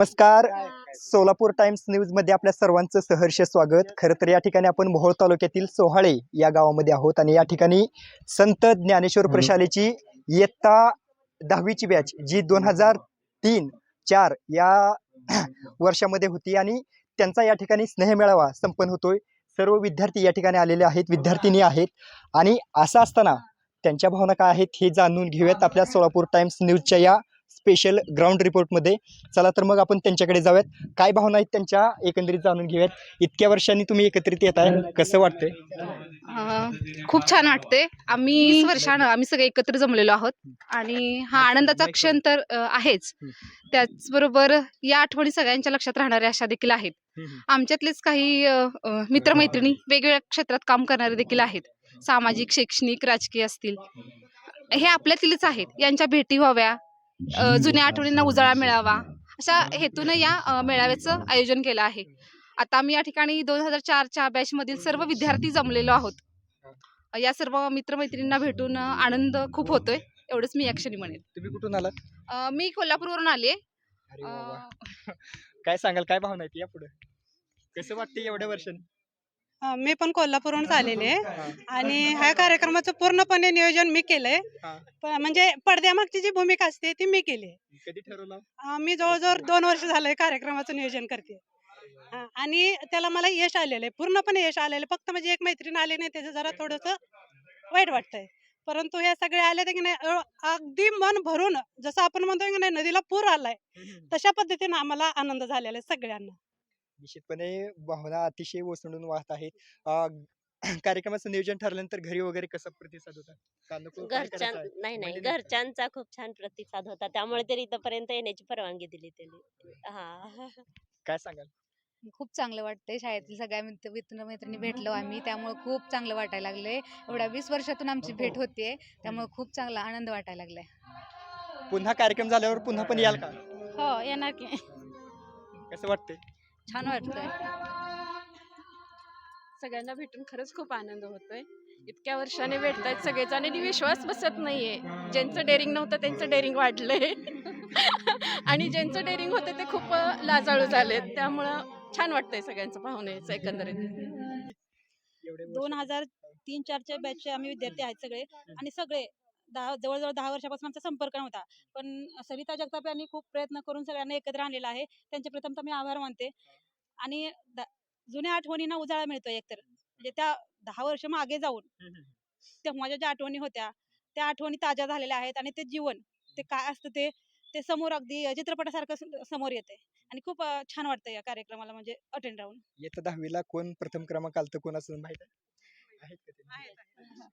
नमस्कार. सोलापूर टाइम्स न्यूजमध्ये आपल्या सर्वांचं सहर्ष स्वागत. खरं तर या ठिकाणी आपण मोहोळ तालुक्यातील सोहाळे या गावामध्ये आहोत आणि या ठिकाणी संत ज्ञानेश्वर प्रशालेची इयत्ता दहावीची बॅच जी दोन हजार तीन चार या वर्षामध्ये होती आणि त्यांचा या ठिकाणी स्नेह मेळावा संपन्न होतोय. सर्व विद्यार्थी या ठिकाणी आलेले आहेत विद्यार्थिनी आहेत आणि असं असताना त्यांच्या भावना काय आहेत हे जाणून घेऊयात आपल्या सोलापूर टाइम्स न्यूजच्या या स्पेशल ग्राउंड रिपोर्टमध्ये चला तर मग आपण त्यांच्याकडे जाऊयात. काय भावना आहेत त्यांच्या? एकंदरीत जाणून घेऊयात. इतक्या वर्षांनी तुम्ही एकत्रित येत आहे. कसं वाटतंय? खूप छान वाटते आम्ही वर्षानं आम्ही सगळे एकत्र जमलेलो आहोत. आणि हा आनंदाचा क्षण तर आहेच. त्याचबरोबर या आठवणी सगळ्यांच्या लक्षात राहणाऱ्या अशा देखील आहेत. आमच्यातलेच काही मित्रमैत्रिणी वेगवेगळ्या क्षेत्रात काम करणारे देखील आहेत. सामाजिक शैक्षणिक राजकीय असतील. हे आपल्यातीलच आहेत. यांच्या भेटी व्हाव्या. अं, जुन्या आठवणींना उजाळा मिळावा. अशा हेतून या अं, मेळाव्याचं आयोजन केलं आहे. आता आम्ही या ठिकाणी दोन हजार चारच्या बॅचमधील सर्व विद्यार्थी जमलेलो आहोत. या सर्व मित्रमैत्रिणींना भेटून अं, आनंद खूप होतोय. एवढंच मी या क्षणी म्हणेन. तुम्ही कुठून आलात? अं, मी कोल्हापूरवरून आले अरे वा वा. काय सांगाल? काय भावना आहेत या पुढे? कसं वाटतं एवढ्या वर्षांनी? मी पण कोल्हापूरहूनच आलेले आहे. आणि ह्या कार्यक्रमाचं पूर्णपणे नियोजन मी केलंय. हा. प- म्हणजे पडद्यामागची जी भूमिका असते ती मी केली. कधी ठरवलं? अ, मी जवळजवळ दोन वर्ष झालंय कार्यक्रमाचं नियोजन करते. हा, आणि त्याला मला यश आलेलं आहे. पूर्णपणे यश आलेलं आहे. फक्त म्हणजे एक मैत्रीण आली नाही त्याचं जरा थोडंसं वाईट वाटतंय. परंतु हे सगळे आले ते की नाही अ- अगदी मन भरून जसं आपण म्हणतो की नाही नदीला पूर आलाय तशा पद्धतीने आम्हाला आनंद झालेला आहे सगळ्यांना. निश्चितपणे भावना अतिशय ओसंडून वाहत आहेत अं, कार्यक्रमाचं नियोजन ठरल्यानंतर घरी वगैरे कसा प्रतिसाद होता? घरच्या? नाही नाही. म्हणजे घरच्यांचा खूप छान प्रतिसाद होता. त्यामुळे तरी इथपर्यंत येण्याची परवानगी दिली त्यांनी. हा. काय सांगाल? खूप चांगलं वाटतंय शाळेतील सगळ्या मित्र मित्रमैत्रिणी भेटलो आम्ही. त्यामुळे खूप चांगलं वाटायला लागलंय. एवढ्या वीस वर्षातून आमची भेट होतीये. त्यामुळे खूप चांगला आनंद वाटायला लागलाय. पुन्हा कार्यक्रम झाल्यावर पुन्हा पण याल का? हो येणार की. कसं वाटतंय? छान वाटतंय. सगळ्यांना भेटून खरंच खूप आनंद होतोय. इतक्या वर्षाने भेटतायत सगळेच आणि विश्वास बसत नाहीये. ज्यांचं डेअरिंग नव्हतं त्यांचं डेअरिंग वाढलंय. आणि ज्यांचं डेअरिंग होतं ते खूप लाजाळू झालेत. त्यामुळं छान वाटतंय सगळ्यांचं पाहून एकंदरीत. दोन हजार तीन चारच्या बॅचचे आम्ही विद्यार्थी आहेत सगळे. आणि सगळे दहा जवळजवळ दहा वर्षापासून आमचा संपर्क नव्हता. पण सरिता जगताप यांनी खूप प्रयत्न करून सगळ्यांना एकत्र आणलेला आहे. त्यांचे प्रथमतः मी आभार मानते. आणि जुन्या आठवणींना उजाळा मिळतोय एकतर. म्हणजे त्या दहा वर्ष मागे जाऊन. तेव्हाच्या ज्या आठवणी होत्या त्या आठवणी ताज्या झालेल्या आहेत आणि ते जीवन ते काय असतं ते ते समोर अगदी चित्रपटासारखं समोर येते आणि खूप छान वाटतं या कार्यक्रमाला म्हणजे अटेंड राहून. येत्या दहावीला कोण प्रथम क्रमांक आलतं कोणाचं माहीत आहे? आहेत का ते?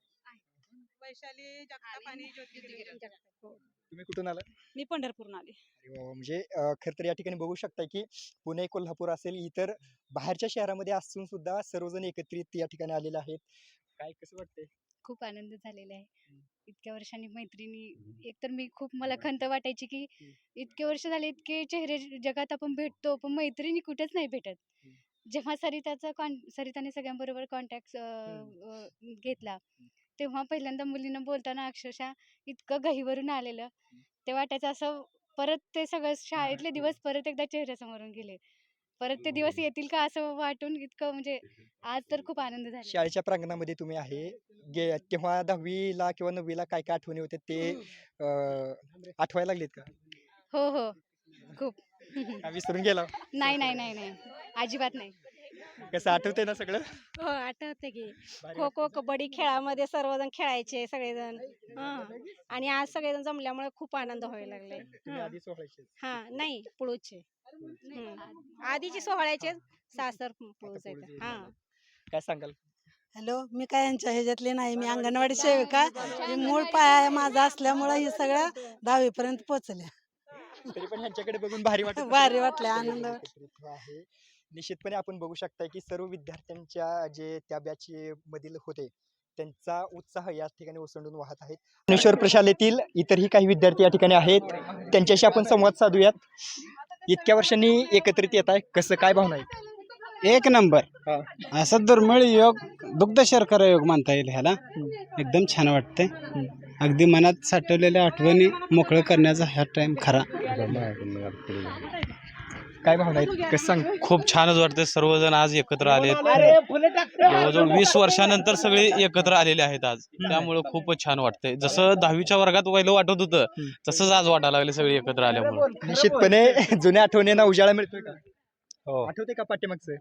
वैशाली जगताप आणि ज्योती गिरगे. तुम्ही कुठून आला मी पंढरपूरून आले. अरे वा वा. म्हणजे अं, खरं तर या ठिकाणी बघू शकता की पुणे कोल्हापूर असेल इतर बाहेरच्या शहरामध्ये असून सुद्धा सर्वजण एकत्रित या ठिकाणी आलेले आहेत. काय कसं वाटतंय? खूप आनंद झालेला आहे. इतक्या वर्षांनी मैत्रिणी एकतर मी खूप मला खंत वाटायची की इतके वर्ष झाले इतके चेहरे जगात आपण भेटतो पण मैत्रिणी कुठेच नाही भेटत. जेव्हा सरिताचा कॉन सरिताने सगळ्यांबरोबर कॉन्टॅक्ट घेतला तेव्हा पहिल्यांदा मुलीनं बोलताना अक्षरशः इतकं गहीवरून आलेलं. ते वाटायचं असं परत ते सगळं शाळेतले दिवस परत एकदा चेहऱ्यासमोरून गेले. परत ते दिवस येतील का असं वाटून इतकं म्हणजे आज तर खूप आनंद झाला. शाळेच्या प्रांगणामध्ये तुम्ही आहे. गे तेव्हा दहावीला किंवा नववीला काय काय आठवणी होते ते अं, आठवायला लागलेत का? हो हो. खूप. विसरून गेला? नाही नाही नाही नाही. अजिबात नाही. कसं आठवतंय ना सगळं? हो आठवते की. खो खो कबड्डी खेळामध्ये सर्वजण खेळायचे सगळेजण. हं. आणि आज सगळेजण जमल्यामुळे खूप आनंद व्हायला लागले. तुम्ही आधी सोहळ्याचे? हा नाही पुळूचे हं. आधीचे सोहळ्याचे सासर पुळूच आहेत पुळूचे. हा. काय सांगाल? हॅलो मी काय यांच्या ह्याच्यातली नाही मी अंगणवाडी सेविका. ही मूळ पाया माझा असल्यामुळं हे सगळं दहावीपर्यंत पोचल्या तरी पण ह्यांच्याकडे बघून भारी वाटत. भारी वाटलं, आनंद. निश्चितपणे आपण बघू शकता की सर्व विद्यार्थ्यांच्या जे त्या बॅच मधील होते त्यांचा उत्साह या ठिकाणी ओसंडून वाहत आहेत ज्ञानेश्वर प्रशालेतील इतरही काही विद्यार्थी या ठिकाणी आहेत. त्यांच्याशी आपण संवाद साधूयात. इतक्या वर्षांनी एकत्रित येत आहे. कसं काय भावना आहे एक नंबर. असा दुर्मिळ योग दुग्ध शर्करा योग म्हणता येईल ह्याला. एकदम छान वाटतंय. अगदी मनात साठवलेल्या आठवणी मोकळं करण्याचा हा टाइम खरा. काय भावना आहेत कसं सांग? खूप छानच वाटतं सर्वजण आज एकत्र आले जवळजवळ वीस वर्षानंतर सगळे एकत्र आलेले आहेत आज. त्यामुळे खूपच छान वाटतंय. जसं दहावीच्या वर्गात पहिलं वाटत होतं तसंच आज वाटायला लागले सगळे एकत्र आल्यामुळे. निश्चितपणे जुन्या आठवणींना उजाळा मिळतोय का? हो. आठवते का पाठीमागचं?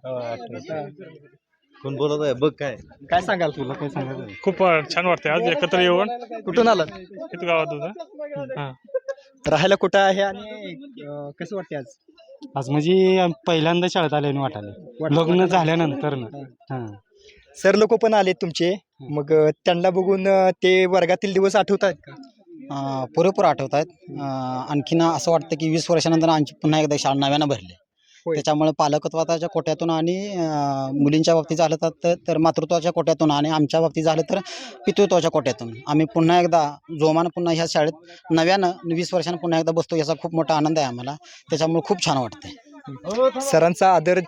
कोण बोलत आहे? बघ काय. काय सांगाल? तुला काय सांगाल खूप छान वाटतंय. आज एकत्र येऊन कुठून आलात? इथं गावात होतं. राहायला कुठं आहे आणि अं, कसं वाटते आज? आज म्हणजे पहिल्यांदा शाळेत आल्याने वाटायला. लग्न झाल्यानंतर सर लोक पण आले तुमचे. मग अं, त्यांना बघून अं, ते वर्गातील दिवस आठवतात का? अं, पुरेपूर आठवत आहेत आणखीन असं वाटतं की वीस वर्षानंतर आमची पुन्हा एकदा शाळा नव्यानं भरली. त्याच्यामुळे पालकत्वाच्या कोट्यातून आणि मुलींच्या बाबतीत झालं तर- तर मातृत्वाच्या कोट्यातून आणि आमच्या बाबतीत झालं तर पितृत्वाच्या कोट्यातून. आम्ही पुन्हा एकदा जोमानं पुन्हा ह्या शाळेत नव्यानं वीस वर्षानं पुन्हा एकदा बसतो याचा खूप मोठा आनंद आहे आम्हाला. त्याच्यामुळे खूप छान वाटतंय. सरांचा आदर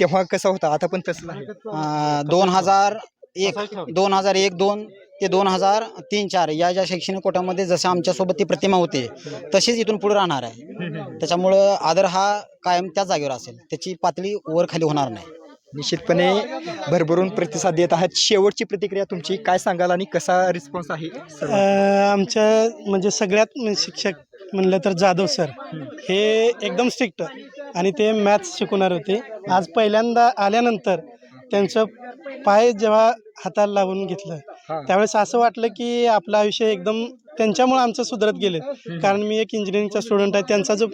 तेव्हा कसा होता? आता पण तसं आहे. दोन हजार एक दोन हजार एक दोन ते दोन हजार तीन चार या ज्या शैक्षणिक कोट्यामध्ये जसं आमच्यासोबत ती प्रतिमा होती तशीच इथून पुढे राहणार आहे त्याच्यामुळं आदर हा कायम त्याच जागेवर असेल त्याची पातळी वर खाली होणार नाही निश्चितपणे भरभरून प्रतिसाद देत आहात शेवटची प्रतिक्रिया तुमची काय सांगाल आणि कसा रिस्पॉन्स आहे? आमच्या म्हणजे सगळ्यात म्हणजे शिक्षक म्हणलं तर जाधव सर हे एकदम स्ट्रिक्ट आणि ते मॅथ्स शिकवणार होते आज पहिल्यांदा आल्यानंतर त्यांचं पाय जेव्हा हाताला लावून घेतलं. त्यावेळेस असं वाटलं की आपलं आयुष्य एकदम त्यांच्यामुळे आमचं सुधरत गेले. कारण मी एक इंजिनिअरिंगचा स्टुडंट आहे त्यांचा जो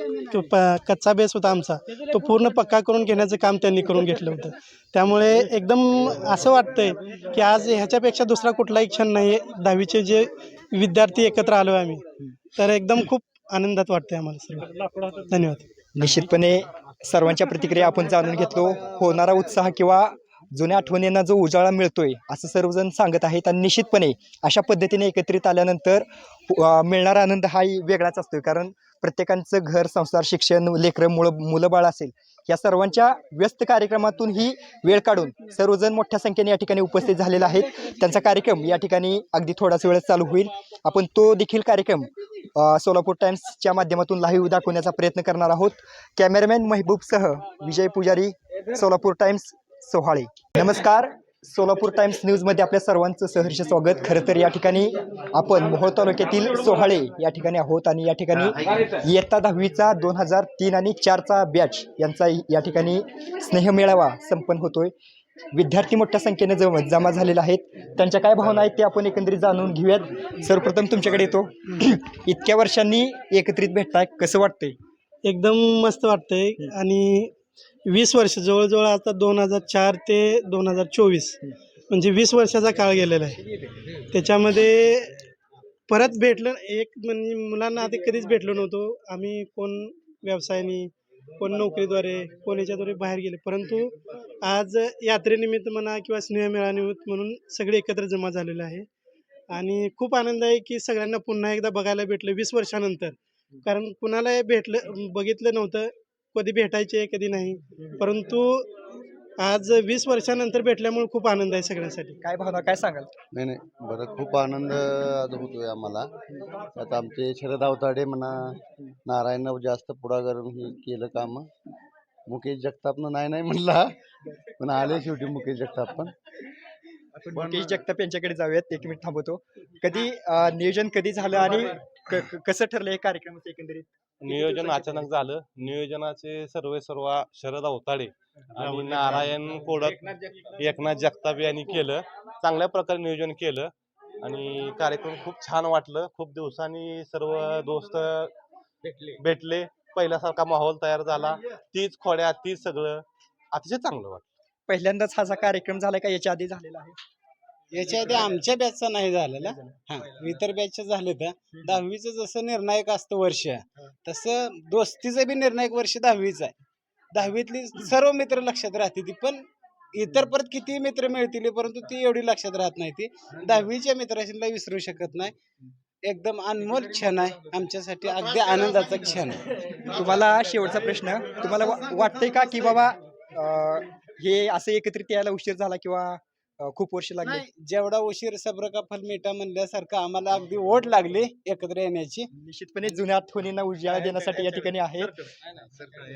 कच्चा बेस होता आमचा तो पूर्ण पक्का करून घेण्याचं काम त्यांनी करून घेतलं होतं. त्यामुळे एकदम असं वाटतंय की आज ह्याच्यापेक्षा दुसरा कुठलाही क्षण नाही आहे दहावीचे जे विद्यार्थी एकत्र आलो आम्ही तर एकदम खूप आनंदात वाटतंय आम्हाला सर्व धन्यवाद. निश्चितपणे सर्वांच्या प्रतिक्रिया आपण जाणून घेतलो. होणारा उत्साह किंवा जुन्या आठवणींना जो उजाळा मिळतोय असं सर्वजण सांगत आहेत आणि निश्चितपणे अशा पद्धतीने एकत्रित आल्यानंतर मिळणारा आनंद हाही वेगळाच असतोय. कारण प्रत्येकांचं घर संसार शिक्षण लेकरं मुळ मुलंबाळ असेल या सर्वांच्या व्यस्त कार्यक्रमातून ही वेळ काढून सर्वजण मोठ्या संख्येने या ठिकाणी उपस्थित झालेला आहेत. त्यांचा कार्यक्रम या ठिकाणी अगदी थोडाच वेळ चालू होईल. आपण तो देखील कार्यक्रम सोलापूर टाइम्सच्या माध्यमातून लाईव्ह दाखवण्याचा प्रयत्न करणार आहोत. कॅमेरामॅन महबूबसह विजय पुजारी सोलापूर टाइम्स. सोहाळे. नमस्कार. सोलापूर टाइम्स न्यूजमध्ये आपल्या सर्वांचं सहर्ष स्वागत. खरं तर या ठिकाणी आपण मोहोळ तालुक्यातील सोहाळे या ठिकाणी आहोत आणि या ठिकाणी इयत्ता दहावीचा दोन हजार तीन आणि चारचा बॅच यांचा या ठिकाणी स्नेहमेळावा संपन्न होतोय. विद्यार्थी मोठ्या संख्येने जम जमा झालेले आहेत. त्यांच्या काय भावना आहेत ते आपण एकंदरीत जाणून घेऊयात. सर्वप्रथम तुमच्याकडे येतो. इतक्या वर्षांनी एकत्रित भेटताय. कसं वाटतंय? एकदम मस्त वाटतंय. आणि वीस वर्ष जवळजवळ आता दोन हजार चार ते दोन हजार चोवीस म्हणजे वीस वर्षाचा काळ गेलेला आहे. त्याच्यामध्ये परत भेटलं एक म्हणजे मुलांना आधी कधीच भेटलो नव्हतो. आम्ही कोण व्यवसायाने कोण नोकरीद्वारे कोण याच्याद्वारे बाहेर गेले. परंतु आज यात्रेनिमित्त म्हणा किंवा स्नेहमेळानिमित्त म्हणून सगळे एकत्र जमा झालेलं आहे. आणि खूप आनंद आहे की सगळ्यांना पुन्हा एकदा बघायला भेटलं वीस वर्षानंतर. कारण कुणाला भेटलं बघितलं नव्हतं. कधी भेटायचे कधी नाही. परंतु आज वीस वर्षानंतर भेटल्यामुळे खूप आनंद आहे सगळ्यांसाठी. काय भावना काय सांगाल? नाही नाही. बरं खूप आनंद आज होतोय आम्हाला. आता आमचे शरद अवताडे म्हणा नारायणराव जास्त पुढाकार हे केलं काम. मुकेश जगतापनं नाही नाही म्हणला. पण आले शेवटी मुकेश जगताप पण. आपण मुकेश जगताप यांच्याकडे जाऊयात. एक मिनिट थांबवतो. कधी अं, नियोजन कधी झालं आणि क- क- कसं ठरलं हे कार्यक्रमाचं एकंदरीत? नियोजन अचानक झालं. नियोजनाचे सर्व सर्व शरद अवताडे आणि नारायण कोडक एकनाथ जगताप. यांनी केलं. चांगल्या प्रकारे नियोजन केलं आणि कार्यक्रम खूप छान वाटलं. खूप दिवसांनी सर्व दोस्त भेटले. पहिल्यासारखा माहोल तयार झाला. तीच खोड्या तीच सगळं. अतिशय चांगलं वाटलं. पहिल्यांदाच हा जा कार्यक्रम झालाय का याच्या आधी झालेला आहे? याच्या आधी आमच्या बॅचचा नाही झालेला. हा इतर बॅचचं झाले तर दहावीचं जसं निर्णायक असतं वर्ष तसं दोस्तीचं बी निर्णायक वर्ष दहावीचं आहे. दहावीतली सर्व मित्र लक्षात राहते ती पण इतर परत किती मित्र मिळतील परंतु ती एवढी लक्षात राहत नाही ती. दहावीच्या मित्राशीला विसरू शकत नाही. एकदम अनमोल क्षण आहे. आमच्यासाठी अगदी आनंदाचा क्षण आहे. तुम्हाला शेवटचा प्रश्न तुम्हाला वा- वाटतंय का की बाबा अं, हे असं एकत्रित यायला उशीर झाला किंवा खूप वर्ष लागले. नाही, जेवढा उशीर सब्र का फल मिठा म्हणल्यासारखं आम्हाला अगदी ओढ लागली एकत्र येण्याची. निश्चितपणे जुन्या आठवणींना उजाळा देण्यासाठी या ठिकाणी आहेत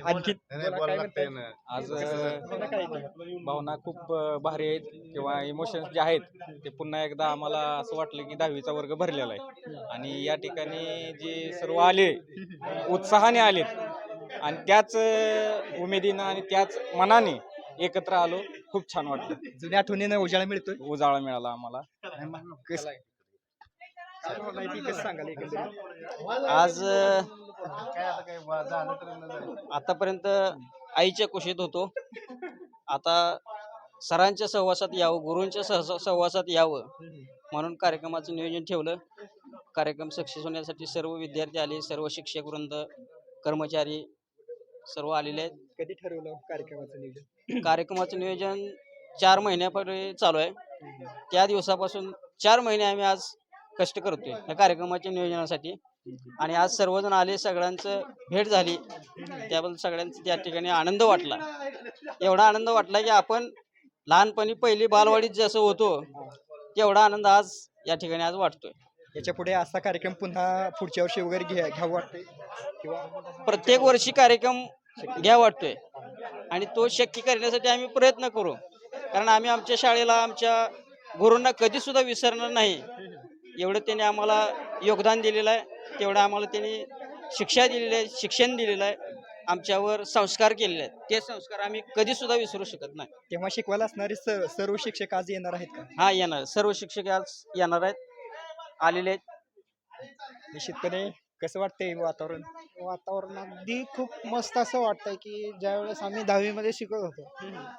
आणखी बोला, काय म्हणताय? आज बोला काय आहे? भावना खूप अ, भारी आहेत किंवा इमोशन्स जे आहेत ते पुन्हा एकदा आम्हाला असं वाटलं की दहावीचा वर्ग भरलेला आहे. आणि या ठिकाणी जे सर्व आले उत्साहाने आलेत आणि त्याच अ, उमेदीनं आणि त्याच मनाने एकत्र आलो. खूप छान वाटलं. जुन्या आठवणीनं उजाळा मिळतोय? उजाळा मिळाला आम्हाला. कसं माहिती कसं? सांगाल एकंदरीत आज आतापर्यंत आईच्या कुशीत होतो. आता सरांच्या सहवासात यावं गुरूंच्या सह सहवासात यावं म्हणून कार्यक्रमाचं नियोजन ठेवलं. कार्यक्रम सक्सेस होण्यासाठी सर्व विद्यार्थी आले सर्व शिक्षक वृंद कर्मचारी सर्व आलेले आहेत. कधी ठरवलं कार्यक्रमाचं नियोजन? कार्यक्रमाचं नियोजन चार महिन्यापूर्वी चालू आहे. त्या दिवसापासून चार महिने आम्ही आज कष्ट करतोय या कार्यक्रमाच्या नियोजनासाठी. आणि आज सर्वजण आले सगळ्यांचं भेट झाली. त्याबद्दल सगळ्यांचा त्या ठिकाणी आनंद वाटला. एवढा आनंद वाटला की आपण लहानपणी पहिली बालवाडीत जसं होतो तेवढा आनंद आज या ठिकाणी आज वाटतोय. याच्यापुढे असा कार्यक्रम पुन्हा पुढच्या वर्षी वगैरे घ्या घ्यावं वाटतंय? किंवा प्रत्येक वर्षी कार्यक्रम घ्या वाटतोय. आणि तो शक्य करण्यासाठी आम्ही प्रयत्न करू. कारण आम्ही आमच्या शाळेला आमच्या गुरूंना कधी सुद्धा विसरणार नाही. एवढं त्यांनी आम्हाला योगदान दिलेलं आहे. तेवढं आम्हाला त्यांनी शिक्षा दिलेली आहे शिक्षण दिलेलं आहे. आमच्यावर संस्कार केलेले आहेत. ते संस्कार आम्ही कधी सुद्धा विसरू शकत नाही. तेव्हा शिकवायला असणारे सर्व शिक्षक आज येणार आहेत का? हा येणार. सर्व शिक्षक आज येणार आहेत. आलेले आहेत. निश्चितपणे कसं वाटतंय वातावरण? वातावरण अगदी खूप मस्त असं वाटतंय की ज्यावेळेस आम्ही दहावीमध्ये शिकत होतो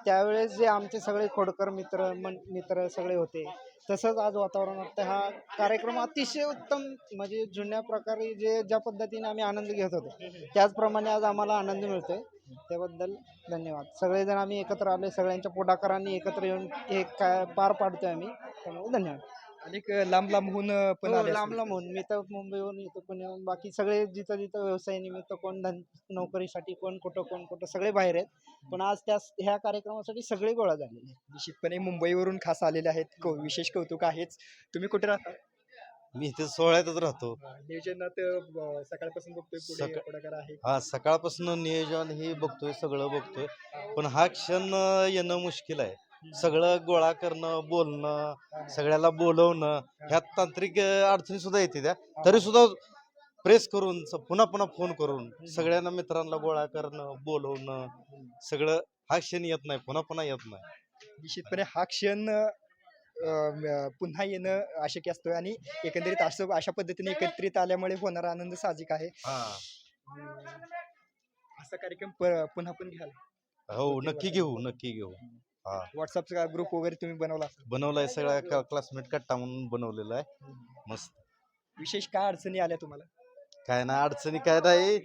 त्यावेळेस जे आमचे सगळे खोडकर मित्र मन मित्र सगळे होते तसंच आज वातावरण वाटतं. हा कार्यक्रम अतिशय उत्तम म्हणजे जुन्या प्रकारे जे ज्या पद्धतीने आम्ही आनंद घेत होतो त्याचप्रमाणे आज आम्हाला आनंद मिळतोय. त्याबद्दल धन्यवाद. सगळेजण आम्ही एकत्र आले सगळ्यांच्या पुढाकारांनी एकत्र येऊन हे काय पार पाडतोय आम्ही. त्यामुळे धन्यवाद. आणि लांब लांबहून पण हो, आले लांब असतील. लांबून मी तर मुंबईहून येतो पुण्याहून बाकी सगळे जिथं जिथं व्यवसाय निमित्त कोण धन नोकरीसाठी कोण कुठं कोण कुठं सगळे बाहेर आहेत. पण आज त्या ह्या कार्यक्रमासाठी सगळे गोळा झालेले आहेत. निश्चितपणे मुंबईवरून खास आलेले आहेत. कौ- विशेष कौतुक आहेच. तुम्ही कुठे राहता? मी इथे सोहळ्यातच राहतो. नियोजनात अं, सकाळपासून बघतोय पुढे सकाळ- पुढाकार आहे? हा सकाळपासून नियोजन हे बघतोय सगळं बघतोय. पण हा क्षण अं, येणं मुश्किल आहे. सगळं गोळा करणं बोलणं सगळ्याला बोलवणं ह्यात तांत्रिक अडचणी सुद्धा येते त्या. तरी सुद्धा प्रेस करून पुन्हा पुन्हा फोन करून सगळ्यांना मित्रांना गोळा करणं बोलवणं सगळं हा क्षण येत नाही पुन्हा पुन्हा येत नाही. निश्चितपणे हा क्षण अं, पुन्हा येणं अशक्य असतोय आणि एकंदरीत असं अशा पद्धतीने एकत्रित आल्यामुळे होणारा आनंद साहजिक आहे. हा. असा कार्यक्रम प- पुन्हा पण घ्याल हो नक्की घेऊ नक्की घेऊ. हा. व्हॉट्सअपचा ग्रुप वगैरे तुम्ही बनवला असेल. बनवलाय सगळ्या क्लासमेट कट्टा म्हणून बनवलेला आहे. मस्त. विशेष काय अडचणी आल्या तुम्हाला? काय ना अडचणी काय नाही.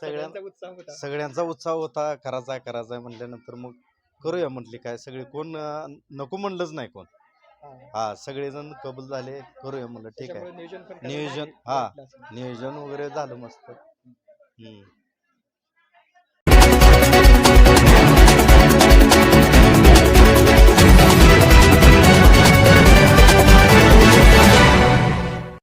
सगळ्या सगळ्यांचा उत्साह होता. सगळ्यांचा उत्साह होता. करायचा करायचा म्हणल्यानंतर मग करूया म्हटले काय. सगळे कोण अं, नको म्हणलंच नाही कोण. हा. हा सगळेजण कबूल झाले. करूया म्हणलं ठीक त्याच्यामुळे आहे नियोजन पण करायला नियोजन वाटलं हा. नियोजन वगैरे झालं मस्त. हम्म.